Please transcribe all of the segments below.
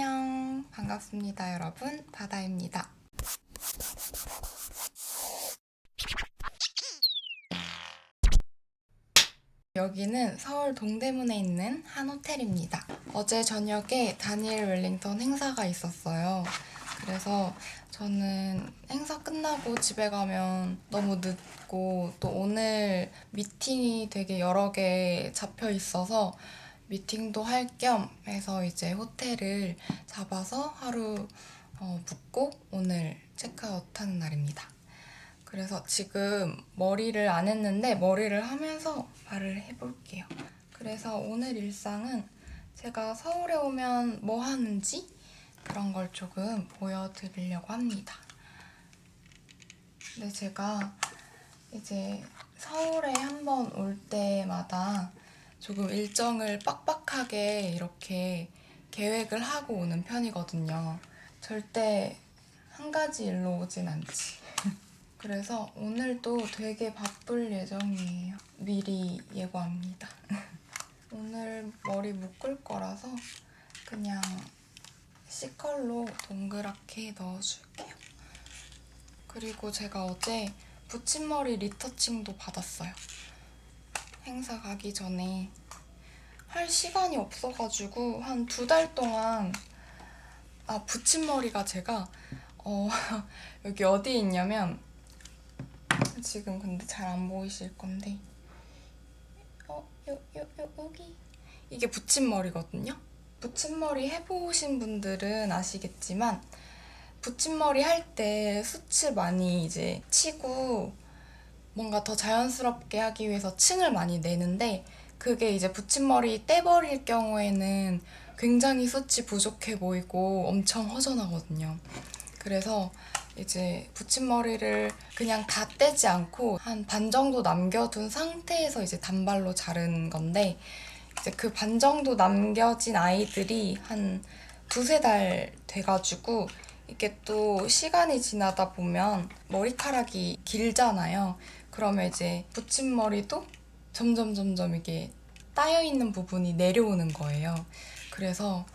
안녕. 반갑습니다, 여러분. 바다입니다. 여기는 서울 동대문에 있는 한 호텔입니다. 어제 저녁에 다니엘 웰링턴 행사가 있었어요. 그래서 저는 행사 끝나고 집에 가면 너무 늦고 또 오늘 미팅이 되게 여러 개 잡혀 있어서 미팅도 할 겸 해서 이제 호텔을 잡아서 하루 어, 묵고 오늘 체크아웃 하는 날입니다. 그래서 지금 머리를 안 했는데 머리를 하면서 말을 해볼게요. 그래서 오늘 일상은 제가 서울에 오면 뭐 하는지 그런 걸 조금 보여드리려고 합니다. 근데 제가 이제 서울에 한 번 올 때마다 조금 일정을 빡빡하게 이렇게 계획을 하고 오는 편이거든요. 절대 한 가지 일로 오진 않지. 그래서 오늘도 되게 바쁠 예정이에요. 미리 예고합니다. 오늘 머리 묶을 거라서 그냥 C컬로 동그랗게 넣어줄게요. 그리고 제가 어제 붙임머리 리터칭도 받았어요. 행사 가기 전에 할 시간이 없어가지고 한 두 달 동안 아 붙임머리가 제가 어 여기 어디에 있냐면 지금 근데 잘 안 보이실 건데 어, 요, 요, 요, 여기 이게 붙임머리거든요. 붙임머리 해보신 분들은 아시겠지만 붙임머리 할때 숱을 많이 이제 치고 뭔가 더 자연스럽게 하기 위해서 층을 많이 내는데 그게 이제 붙임머리 떼버릴 경우에는 굉장히 숱이 부족해 보이고 엄청 허전하거든요. 그래서 이제 붙임머리를 그냥 다 떼지 않고 한 반 정도 남겨둔 상태에서 이제 단발로 자른 건데 이제 그 반 정도 남겨진 아이들이 한 두세 달 돼가지고 이게 또 시간이 지나다 보면 머리카락이 길잖아요. 그러면 이제 붙임머리도 점점 점점 이게 따여 있는 부분이 내려오는 거예요. 그래서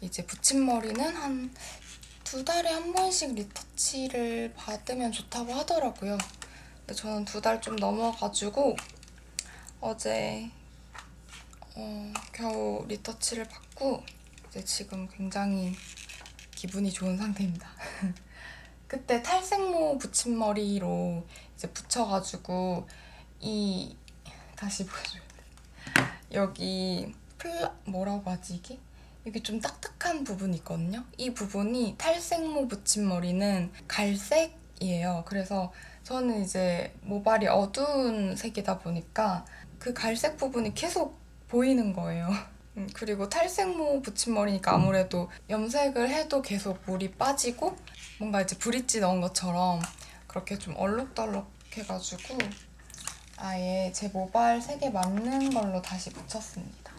이제 붙임머리는 한 두 달에 한 번씩 리터치를 받으면 좋다고 하더라고요. 근데 저는 두 달 좀 넘어가지고 어제 어, 겨우 리터치를 받고 이제 지금 굉장히 기분이 좋은 상태입니다. 그때 탈색모 붙임머리로 이제 붙여가지고 이 다시 보여줘야 돼. 여기 플라 뭐라고 하지 이게? 여기 좀 딱딱한 부분이 있거든요. 이 부분이 탈색모 붙임머리는 갈색이에요. 그래서 저는 이제 모발이 어두운 색이다 보니까 그 갈색 부분이 계속 보이는 거예요. 음, 그리고 탈색모 붙임머리니까 아무래도 염색을 해도 계속 물이 빠지고 뭔가 이제 브릿지 넣은 것처럼 그렇게 좀 얼룩덜룩 해가지고 아예 제 모발 색에 맞는 걸로 다시 붙였습니다.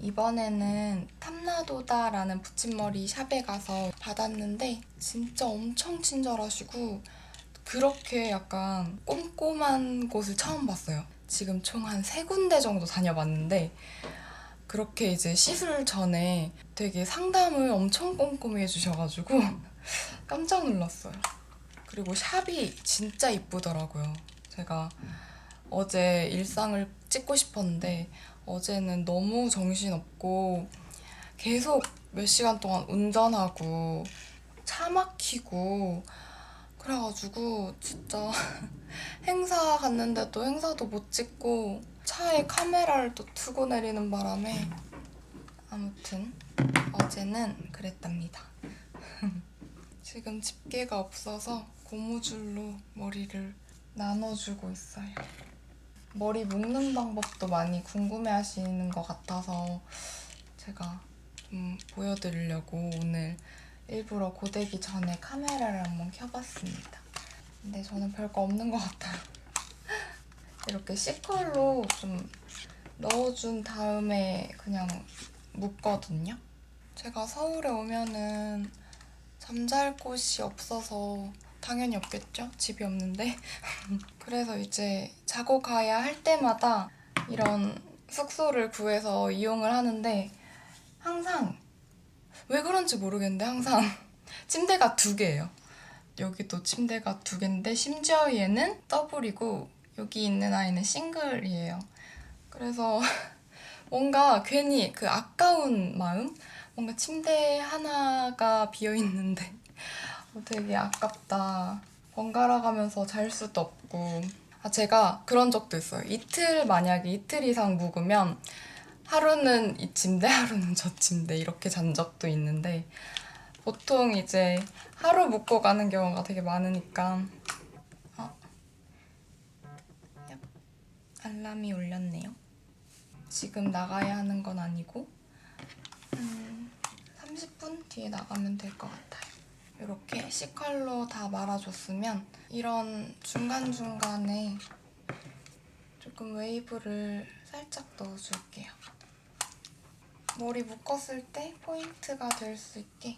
이번에는 탐나도다라는 붙임머리 샵에 가서 받았는데 진짜 엄청 친절하시고 그렇게 약간 꼼꼼한 곳을 처음 봤어요. 지금 총 한 세 군데 정도 다녀봤는데 그렇게 이제 시술 전에 되게 상담을 엄청 꼼꼼히 해주셔가지고 깜짝 놀랐어요. 그리고 샵이 진짜 이쁘더라고요. 제가 어제 일상을 찍고 싶었는데 어제는 너무 정신없고 계속 몇 시간 동안 운전하고 차 막히고 그래가지고 진짜 행사 갔는데도 행사도 못 찍고 차에 카메라를 또 두고 내리는 바람에 아무튼 어제는 그랬답니다. 지금 집게가 없어서 고무줄로 머리를 나눠주고 있어요. 머리 묶는 방법도 많이 궁금해 하시는 것 같아서 제가 좀 보여드리려고 오늘 일부러 고데기 전에 카메라를 한번 켜봤습니다. 근데 저는 별거 없는 것 같아요. 이렇게 C컬로 좀 넣어준 다음에 그냥 묶거든요. 제가 서울에 오면은 잠잘 곳이 없어서 당연히 없겠죠? 집이 없는데. 그래서 이제 자고 가야 할 때마다 이런 숙소를 구해서 이용을 하는데 항상 왜 그런지 모르겠는데 항상 침대가 두 개예요. 여기도 침대가 두 개인데 심지어 얘는 더블이고 여기 있는 아이는 싱글이에요. 그래서 뭔가 괜히 그 아까운 마음? 뭔가 침대 하나가 비어 있는데 어, 되게 아깝다. 번갈아 가면서 잘 수도 없고. 아, 제가 그런 적도 있어요. 이틀 만약에 이틀 이상 묵으면 하루는 이 침대, 하루는 저 침대 이렇게 잔 적도 있는데 보통 이제 하루 묵고 가는 경우가 되게 많으니까 어. 얍. 알람이 울렸네요. 지금 나가야 하는 건 아니고 음, 30분 뒤에 나가면 될 것 같아요. 이렇게 C컬러 다 말아줬으면 이런 중간중간에 조금 웨이브를 살짝 넣어줄게요. 머리 묶었을 때 포인트가 될 수 있게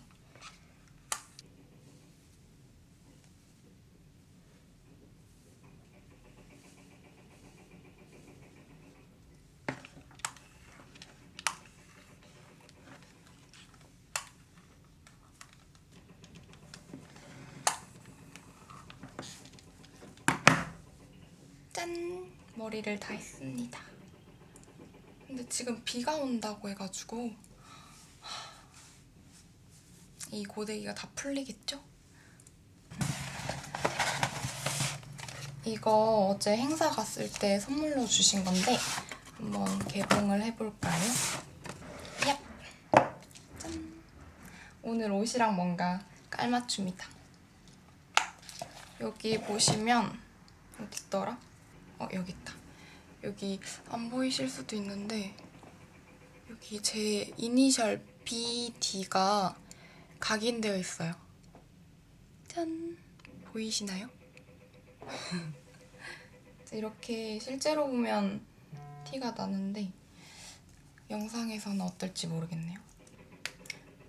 짠! 머리를 다 했습니다. 근데 지금 비가 온다고 해가지고 하, 이 고데기가 다 풀리겠죠? 이거 어제 행사 갔을 때 선물로 주신 건데 한번 개봉을 해볼까요? 얍! 짠! 오늘 옷이랑 뭔가 깔맞춤이다. 여기 보시면 어딨더라? 어 여기 있다. 여기 안 보이실 수도 있는데 여기 제 이니셜 BD가 각인되어 있어요. 짠 보이시나요? 이렇게 실제로 보면 티가 나는데 영상에서는 어떨지 모르겠네요.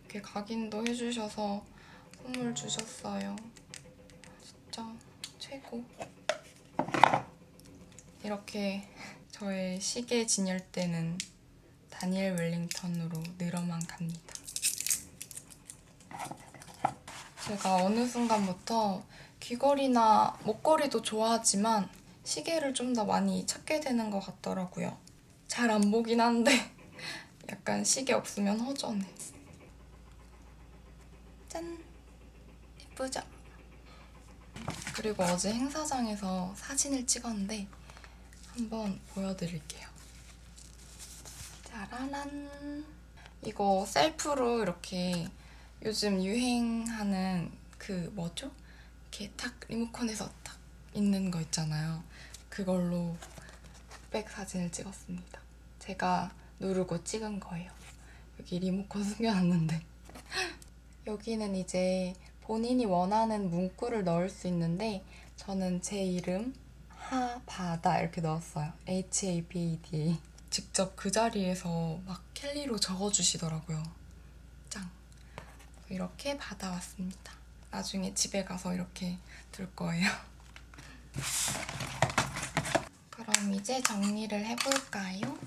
이렇게 각인도 해주셔서 선물 주셨어요. 진짜 최고. 이렇게 저의 시계 진열대는 다니엘 웰링턴으로 늘어만 갑니다. 제가 어느 순간부터 귀걸이나 목걸이도 좋아하지만 시계를 좀 더 많이 찾게 되는 것 같더라고요. 잘 안 보긴 한데 약간 시계 없으면 허전해. 짠! 예쁘죠? 그리고 어제 행사장에서 사진을 찍었는데 한번 보여드릴게요. 짜라란. 이거 셀프로 이렇게 요즘 유행하는 그 뭐죠? 이렇게 탁 리모컨에서 탁 있는 거 있잖아요. 그걸로 백 사진을 찍었습니다. 제가 누르고 찍은 거예요. 여기 리모컨 숨겨놨는데. 여기는 이제 본인이 원하는 문구를 넣을 수 있는데 저는 제 이름 하바다 이렇게 넣었어요. H A B D. 직접 그 자리에서 막 캘리로 적어주시더라고요. 짱. 이렇게 받아왔습니다. 나중에 집에 가서 이렇게 둘 거예요. 그럼 이제 정리를 해볼까요?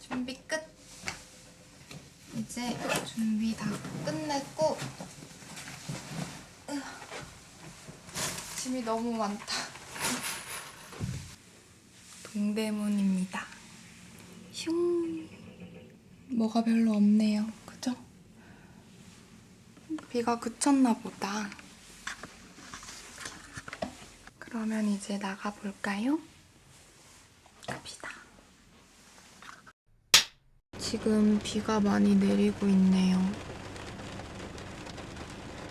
준비 끝. 이제 준비 다 끝냈고 으, 짐이 너무 많다. 동대문입니다. 슝. 뭐가 별로 없네요. 그죠? 비가 그쳤나 보다. 그러면 이제 나가 볼까요? 갑시다. 지금 비가 많이 내리고 있네요.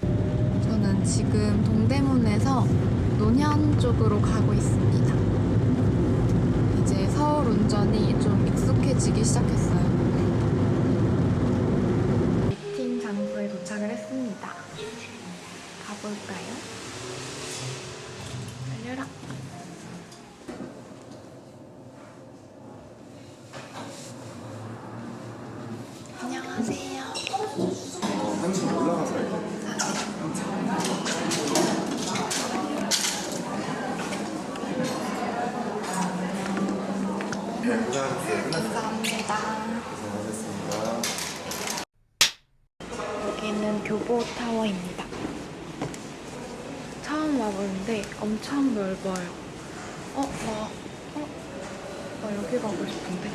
저는 지금 동대문에서 논현 쪽으로 가고 있습니다. 이제 서울 운전이 좀 익숙해지기 시작했어요. 미팅 장소에 도착을 했습니다. 가볼까요? 달려라. 안녕하세요. 한층 올라가서 해야 네, 고생하셨어요. 감사합니다. 고생하셨습니다. 여기는 교보 타워입니다. 처음 와보는데 엄청 넓어요. 어, 나, 어, 나 여기 가고 싶은데.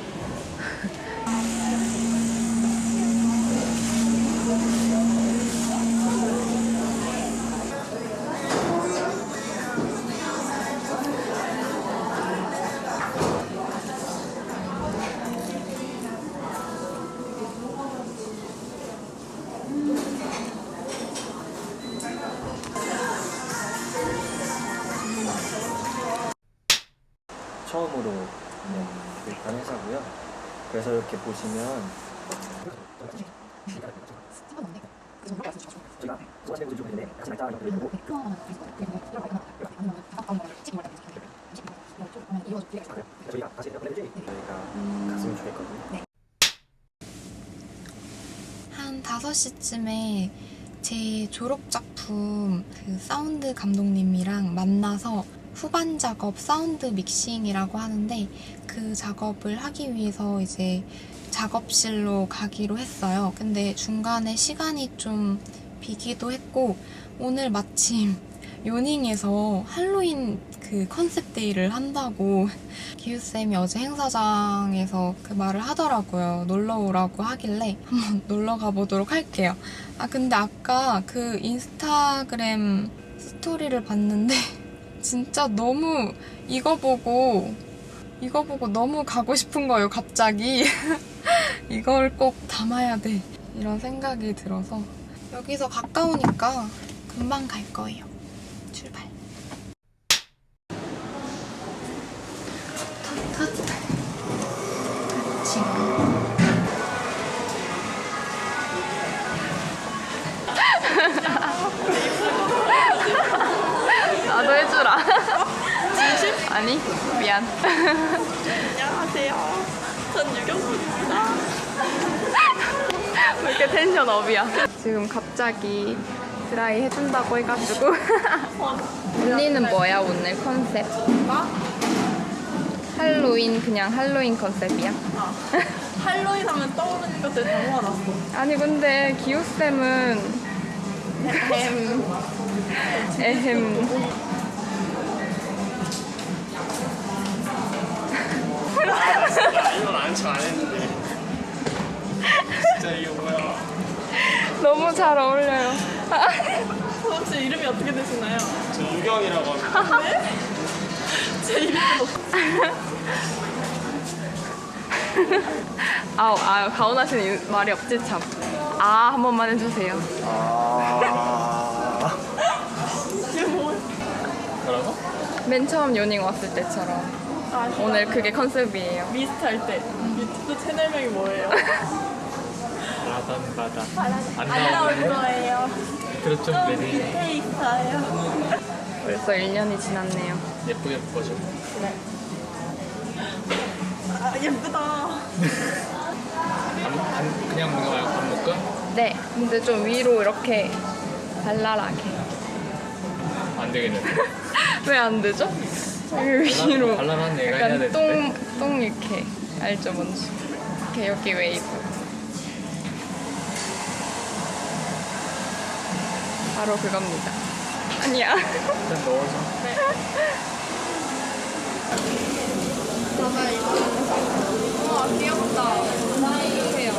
그래서 이렇게 보시면. 한 5시쯤에 제 졸업작품 그 사운드 감독님이랑 만나서 후반 작업 사운드 믹싱이라고 하는데 그 작업을 하기 위해서 이제 작업실로 가기로 했어요. 근데 중간에 시간이 좀 비기도 했고 오늘 마침 요닝에서 할로윈 그 컨셉 데이를 한다고 기우쌤이 어제 행사장에서 그 말을 하더라고요. 놀러 오라고 하길래 한번 놀러 가보도록 할게요. 아, 근데 아까 그 인스타그램 스토리를 봤는데 진짜 너무 이거 보고 이거 보고 너무 가고 싶은 거예요, 갑자기. 이걸 꼭 담아야 돼. 이런 생각이 들어서 여기서 가까우니까 금방 갈 거예요. 출발. 탓, 탓. 해주라. 진심? 아니, 미안. 안녕하세요. 전 유경수입니다. 왜 이렇게 텐션 업이야? 지금 갑자기 드라이 해준다고 해가지고. 언니는 뭐야, 오늘 컨셉? 나? 할로윈, 그냥 할로윈 컨셉이야? 아. 할로윈 하면 떠오르는 것들 다 모아놨어. 아니, 근데 기우쌤은. 에헴. 에헴. 이건 안쳐 안 했는데. 진짜 이게 뭐야? 너무 잘 어울려요. 혹시 이름이 어떻게 되시나요? 저 유경이라고 합니다. 제 이름은 아우, 아우, 가온하시는 말이 없지, 참. 아, 한 번만 해주세요. 아. 이게 뭐야? 뭐라고? 맨 처음 요닝 왔을 때처럼. 아, 오늘 그게 컨셉이에요. 미스트 할 때. 유튜브 채널명이 뭐예요? 라단 바다. 안 나올 거예요. 그렇죠, 좀 밑에 있어요. 벌써 1년이 지났네요. 예쁘게 묶어줘. 아, 예쁘다. 반, 그냥 묶어 말고 반 묶어? 네, 근데 좀 위로 이렇게 발랄하게. 안 되겠는데. 왜안 되죠? 여기 위로. 발랄한 얘가 해야 약간 되는데. 똥, 똥 이렇게. 알죠, 뭔지. 이렇게 여기 웨이브. 바로 그겁니다. 아니야. 일단 넣어줘. 와, 귀엽다. 보세요.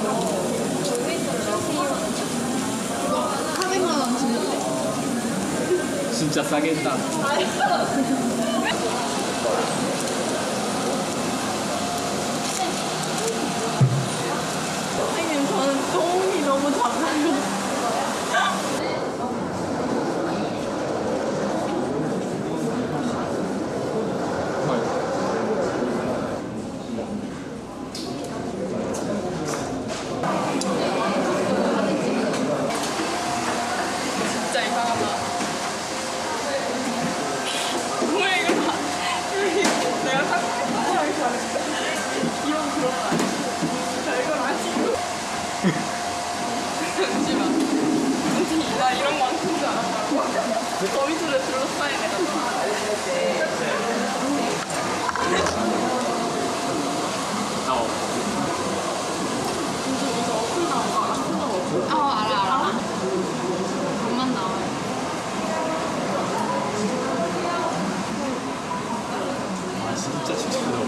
400만 원 주는데? 진짜 싸게 했다. 선생님, 저는 똥이 너무 작 진짜 칭찬적으로.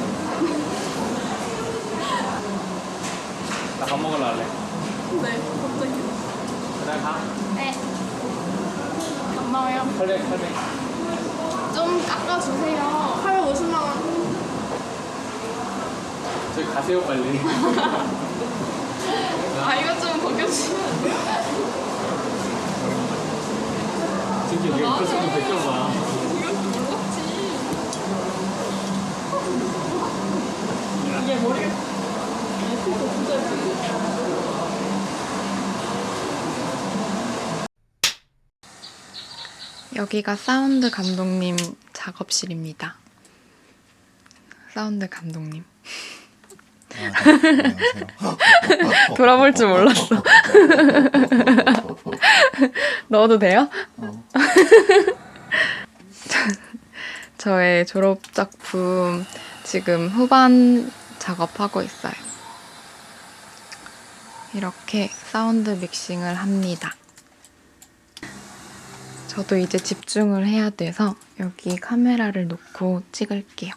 나 밥 먹으러 갈래. 네, 갑자기. 그래, 가. 네. 엄마요. 팔백, 팔백. 좀 깎아주세요. 850만 원. 저기 가세요, 빨리. 아, 이거 좀 벗겨주시면 진짜 여기 아, 네. 표정도 100점 여기가 사운드 감독님 작업실입니다. 사운드 감독님. 돌아볼 줄 몰랐어. 넣어도 돼요? 저의 졸업 작품 지금 후반 작업하고 있어요. 이렇게 사운드 믹싱을 합니다. 저도 이제 집중을 해야 돼서 여기 카메라를 놓고 찍을게요.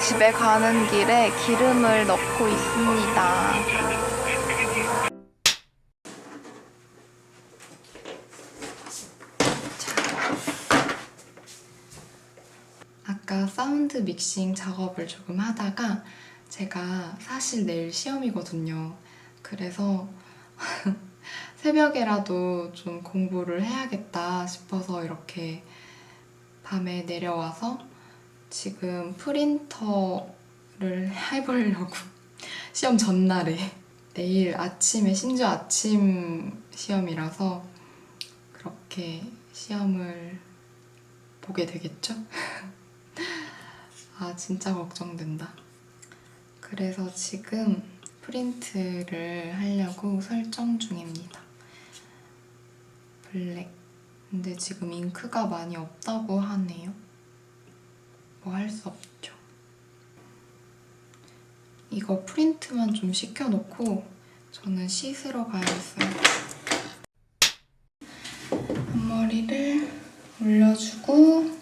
집에 가는 길에 기름을 넣고 있습니다. 아까 사운드 믹싱 작업을 조금 하다가 제가 사실 내일 시험이거든요. 그래서 새벽에라도 좀 공부를 해야겠다 싶어서 이렇게 밤에 내려와서 지금 프린터를 해보려고 시험 전날에 내일 아침에 심지어 아침 시험이라서 그렇게 시험을 보게 되겠죠? 아 진짜 걱정된다. 그래서 지금 프린트를 하려고 설정 중입니다. 블랙. 근데 지금 잉크가 많이 없다고 하네요. 뭐 할 수 없죠. 이거 프린트만 좀 시켜놓고 저는 씻으러 가야겠어요. 앞머리를 올려주고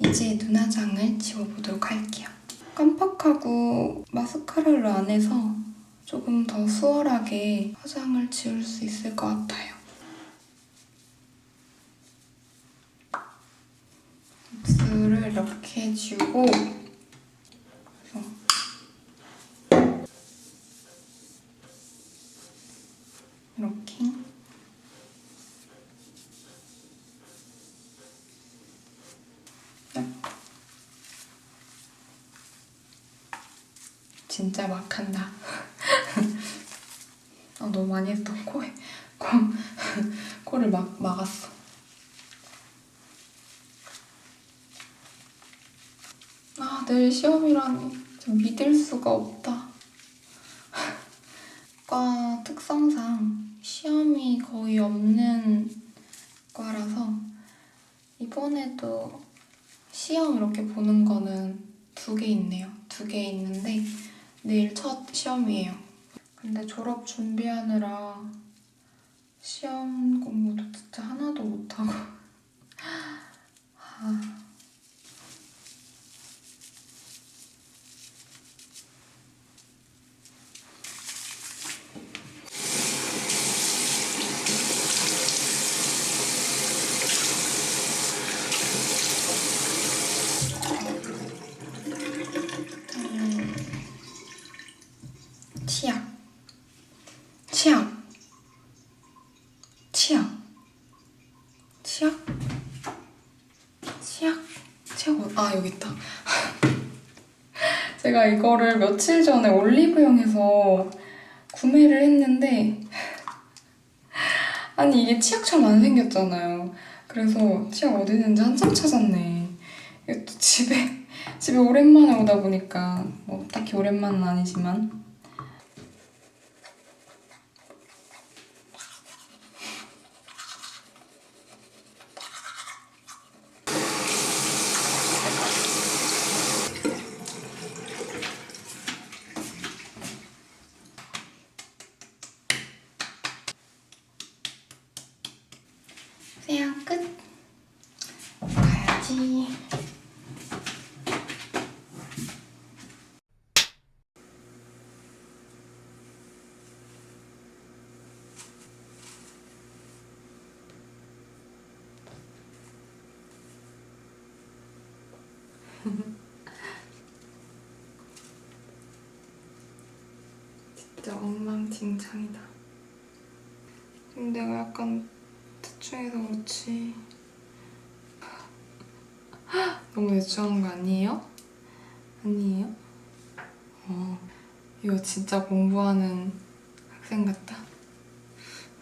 이제 눈화장을 지워보도록 할게요. 깜빡하고 마스카라를 안 해서 조금 더 수월하게 화장을 지울 수 있을 것 같아요. 입술을 이렇게 그래서 이렇게 딱. 진짜 막 한다. 아, 너무 많이 했어. 코에 코, 코를 막 막았어. 아, 내일 시험이라니. 좀 믿을 수가 없다. 과 특성상 시험이 거의 없는 과라서 이번에도 시험 이렇게 보는 거는 두 개 있네요. 두 개 있는데 내일 첫 시험이에요. 근데 졸업 준비하느라 시험 공부도 진짜 하나도 못하고 아. 음, 치약, 치약, 치약, 치약, 치약, 치약, 어- 아 여기 있다. 제가 이거를 며칠 전에 올리브영에서 구매를 했는데 아니 이게 치약처럼 안 생겼잖아요. 그래서 치약 어디 있는지 한참 찾았네. 이게 또 집에 집에 오랜만에 오다 보니까 뭐 딱히 오랜만은 아니지만 세양 끝. 가야지. 진짜 엉망진창이다. 지금 내가 약간 대충해서 그렇지. 너무 대충한 거 아니에요? 아니에요? 어, 이거 진짜 공부하는 학생 같다.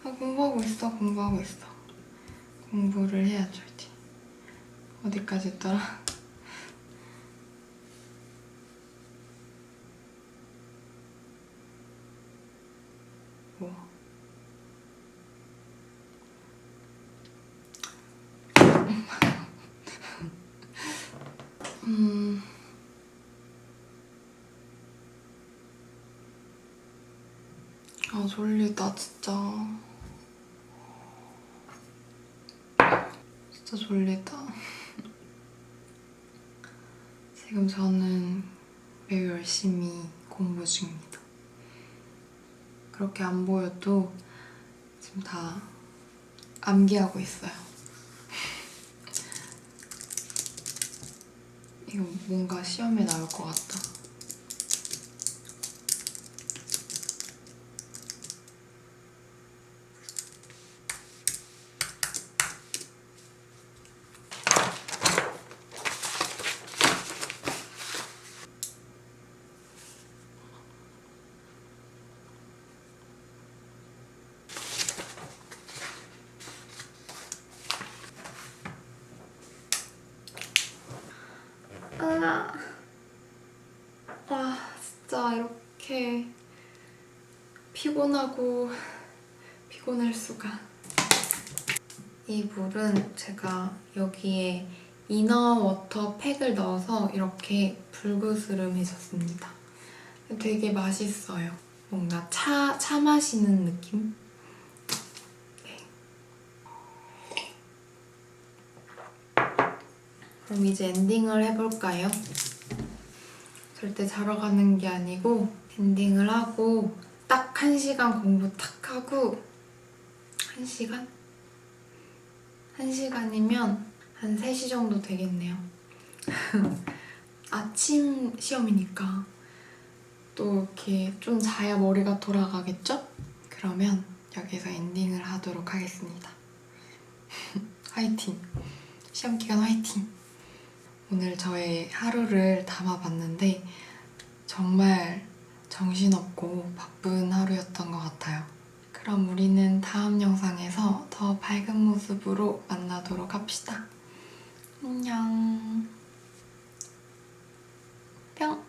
아, 공부하고 있어, 공부하고 있어. 공부를 해야죠, 이제. 어디까지 했더라? 뭐. 음. 아, 졸리다, 진짜. 진짜 졸리다. 지금 저는 매우 열심히 공부 중입니다. 그렇게 안 보여도 지금 다 암기하고 있어요. 이거 뭔가 시험에 나올 것 같다. 아, 아 진짜 이렇게 피곤하고 피곤할 수가. 이 물은 제가 여기에 이너워터 팩을 넣어서 이렇게 불그스름해졌습니다. 되게 맛있어요. 뭔가 차, 차 마시는 느낌? 네. 그럼 이제 엔딩을 해볼까요? 절대 자러 가는 게 아니고 엔딩을 하고 딱한 시간 공부 탁 하고 한 시간? 한 시간이면 한 3시 정도 되겠네요. 아침 시험이니까 또 이렇게 좀 자야 머리가 돌아가겠죠? 그러면 여기서 엔딩을 하도록 하겠습니다. 화이팅! 시험 기간 화이팅! 오늘 저의 하루를 담아봤는데 정말 정신없고 바쁜 하루였던 것 같아요. 그럼 우리는 다음 영상에서 더 밝은 모습으로 만나도록 합시다. 안녕. 뿅.